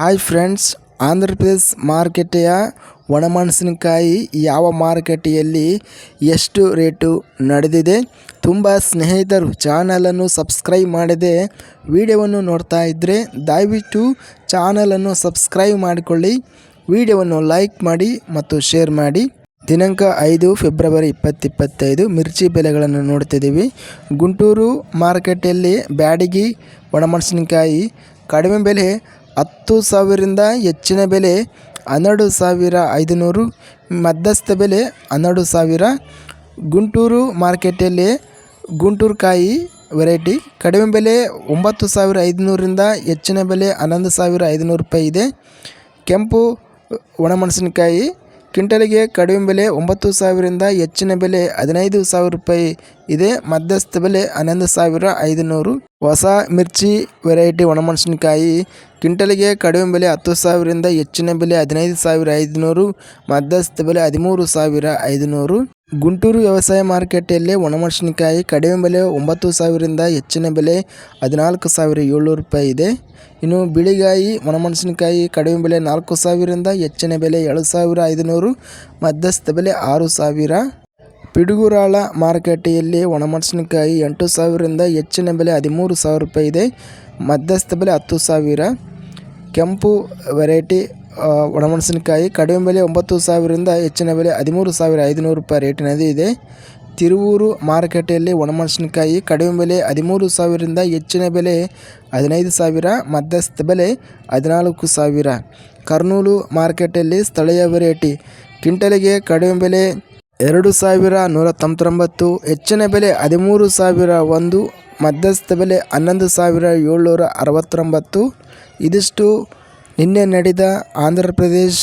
Hi friends Andhra Pradesh ಮಾರುಕಟ್ಟೆಯ ಒಣಮೆಣಸಿನಕಾಯಿ ಯಾವ ಮಾರುಕಟ್ಟೆಯಲ್ಲಿ ಎಷ್ಟು ರೇಟು ನಡೆದಿದೆ? ತುಂಬ ಸ್ನೇಹಿತರು ಚಾನಲನ್ನು ಸಬ್ಸ್ಕ್ರೈಬ್ ಮಾಡದೆ ವಿಡಿಯೋವನ್ನು ನೋಡ್ತಾ ಇದ್ದರೆ ದಯವಿಟ್ಟು ಚಾನಲನ್ನು ಸಬ್ಸ್ಕ್ರೈಬ್ ಮಾಡಿಕೊಳ್ಳಿ, ವಿಡಿಯೋವನ್ನು ಲೈಕ್ ಮಾಡಿ ಮತ್ತು ಶೇರ್ ಮಾಡಿ. ದಿನಾಂಕ ಐದು ಫೆಬ್ರವರಿ ಇಪ್ಪತ್ತಿಪ್ಪತ್ತೈದು, ಮಿರ್ಚಿ ಬೆಲೆಗಳನ್ನು ನೋಡ್ತಿದ್ದೀವಿ. ಗುಂಟೂರು ಮಾರುಕಟ್ಟೆಯಲ್ಲಿ ಬ್ಯಾಡಗಿ ಒಣಮೆಣಸಿನಕಾಯಿ ಕಡಿಮೆ ಬೆಲೆ ಹತ್ತು ಸಾವಿರದಿಂದ ಹೆಚ್ಚಿನ ಬೆಲೆ ಹನ್ನೆರಡು ಸಾವಿರ ಐದುನೂರು, ಮಧ್ಯಸ್ಥ ಬೆಲೆ ಹನ್ನೆರಡು ಸಾವಿರ. ಗುಂಟೂರು ಮಾರ್ಕೆಟಲ್ಲಿ ಗುಂಟೂರು ಕಾಯಿ ವೆರೈಟಿ. ಕಡಿಮೆ ಬೆಲೆ ಒಂಬತ್ತು ಸಾವಿರ ಐದುನೂರಿಂದ ಹೆಚ್ಚಿನ ಬೆಲೆ ಹನ್ನೊಂದು ಸಾವಿರ ಐದುನೂರು ರೂಪಾಯಿ ಇದೆ. ಕೆಂಪು ಒಣಮೆಣಸಿನಕಾಯಿ. ಕ್ವಿಂಟಲಿಗೆ ಕಡಿಮೆ ಬೆಲೆ ಒಂಬತ್ತು ಸಾವಿರದಿಂದ ಹೆಚ್ಚಿನ ಬೆಲೆ ಹದಿನೈದು ಸಾವಿರ ರೂಪಾಯಿ ಇದೆ. ಮಧ್ಯಸ್ಥ ಬೆಲೆ ಹನ್ನೊಂದು ಸಾವಿರ ಐದುನೂರು. ಹೊಸ ಮಿರ್ಚಿ ವೆರೈಟಿ ಒಣಮೆಣಸಿನಕಾಯಿ, ಕ್ವಿಂಟಲಿಗೆ ಕಡಿಮೆ ಬೆಲೆ ಹತ್ತು ಸಾವಿರದಿಂದ ಹೆಚ್ಚಿನ ಬೆಲೆ ಹದಿನೈದು ಸಾವಿರ ಐದುನೂರು ಮಧ್ಯಸ್ಥ ಬೆಲೆ ಹದಿಮೂರು ಸಾವಿರ ಐದುನೂರು. ಗುಂಟೂರು ವ್ಯವಸಾಯ ಮಾರುಕಟ್ಟೆಯಲ್ಲಿ ಒಣಮೆಣಸಿನಕಾಯಿ ಕಡಿಮೆ ಬೆಲೆ ಒಂಬತ್ತು ಸಾವಿರದಿಂದ ಹೆಚ್ಚಿನ ಬೆಲೆ ಹದಿನಾಲ್ಕು ಸಾವಿರ ಏಳ್ನೂರು ರೂಪಾಯಿ ಇದೆ. ಇನ್ನು ಬಿಳಿಗಾಯಿ ಒಣಮೆಣಸಿನಕಾಯಿ ಕಡಿಮೆ ಬೆಲೆ ನಾಲ್ಕು ಸಾವಿರದಿಂದ ಹೆಚ್ಚಿನ ಬೆಲೆ ಎರಡು ಸಾವಿರ ಐದುನೂರು ಮಧ್ಯಸ್ಥ ಬೆಲೆ ಆರು ಸಾವಿರ. ಪಿಡುಗುರಾಳ ಮಾರುಕಟ್ಟೆಯಲ್ಲಿ ಒಣಮೆಣಸಿನಕಾಯಿ ಎಂಟು ಸಾವಿರದಿಂದ ಹೆಚ್ಚಿನ ಬೆಲೆ ಹದಿಮೂರು ಸಾವಿರ ರೂಪಾಯಿ ಇದೆ. ಮಧ್ಯಸ್ಥ ಬೆಲೆ ಹತ್ತು ಸಾವಿರ. ಕೆಂಪು ವೆರೈಟಿ ಒಣಮೆಣಸಿನಕಾಯಿ ಕಡಿಮೆ ಬೆಲೆ ಒಂಬತ್ತು ಸಾವಿರದಿಂದ ಹೆಚ್ಚಿನ ಬೆಲೆ ಹದಿಮೂರು ಸಾವಿರ ಐದುನೂರು ರೂಪಾಯಿ ರೇಟಿನದು ಇದೆ. ತಿರುವೂರು ಮಾರುಕಟ್ಟೆಯಲ್ಲಿ ಒಣಮೆಣಸಿನಕಾಯಿ ಕಡಿಮೆ ಬೆಲೆ ಹದಿಮೂರು ಸಾವಿರದಿಂದ ಹೆಚ್ಚಿನ ಬೆಲೆ ಹದಿನೈದು ಸಾವಿರ, ಮಧ್ಯಸ್ಥ ಬೆಲೆ ಹದಿನಾಲ್ಕು ಸಾವಿರ. ಕರ್ನೂಲು ಮಾರುಕಟ್ಟೆಯಲ್ಲಿ ಸ್ಥಳೀಯ ವೆರೈಟಿ ಕ್ವಿಂಟಲಿಗೆ ಕಡಿಮೆ ಬೆಲೆ ಎರಡು ಸಾವಿರ ನೂರ ತೊಂಬತ್ತೊಂಬತ್ತು, ಹೆಚ್ಚಿನ ಬೆಲೆ ಹದಿಮೂರು ಸಾವಿರ ಒಂದು ಮಧ್ಯಸ್ಥ ಬೆಲೆ ಹನ್ನೊಂದು ಸಾವಿರ ಏಳ್ನೂರ ಅರವತ್ತೊಂಬತ್ತು. ಇದಿಷ್ಟು ನಿನ್ನೆ ನಡೆದ ಆಂಧ್ರ ಪ್ರದೇಶ್